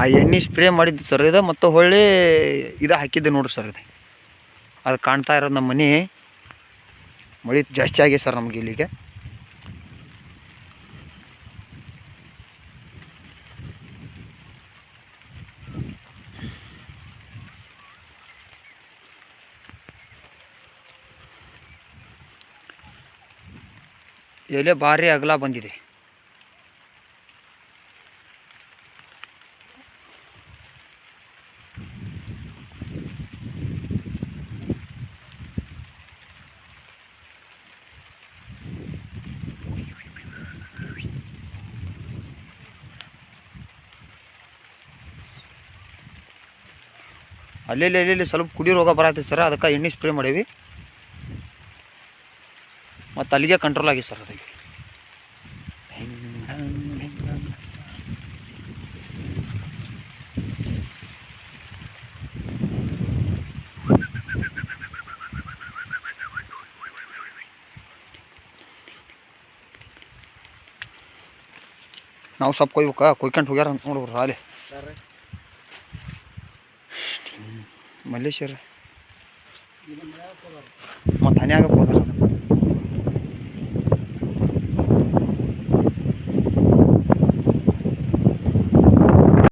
ಆ ಎಣ್ಣೆ ಸ್ಪ್ರೇ ಮಾಡಿದ್ದು ಸರ್ ಇದು, ಮತ್ತು ಹೊಳ್ಳಿ ಇದು ಹಾಕಿದ್ದೆ ನೋಡ್ರಿ ಸರ್ ಇದು. ಅದು ಕಾಣ್ತಾ ಇರೋದು ನಮ್ಮ ಮನೆ. ಮಳೆ ಜಾಸ್ತಿ ಆಗಿದೆ ಸರ್ ನಮ್ಗೆ ಇಲ್ಲಿಗೆ. ಎಲೆ ಭಾರಿ ಅಗಲ ಬಂದಿದೆ. ಅಲ್ಲಿ ಅಲ್ಲಿ ಸ್ವಲ್ಪ ಕುಡಿ ರೋಗ ಬರತ್ತೈತೆ ಸರ್. ಅದಕ್ಕೆ ಎಣ್ಣೆ ಸ್ಪ್ರೇ ಮಾಡೀವಿ. ಮತ್ತು ಅಲ್ಲಿಗೆ ಕಂಟ್ರೋಲ್ ಆಗಿದೆ ಸರ್ ಅದಕ್ಕೆ. ನಾವು ಸ್ವಲ್ಪ ಕೊಯ್ಬೇಕ? ಕೊಯ್ಕೊಂಡು ಹೋಗ್ಯಾರ ನೋಡ್ರಿ ಅಲ್ಲಿ. ಮಲ್ಲೇಶ್ವರ. ಮತ್ತು ಹನ್ಯಾಗ ಹೋದಾರ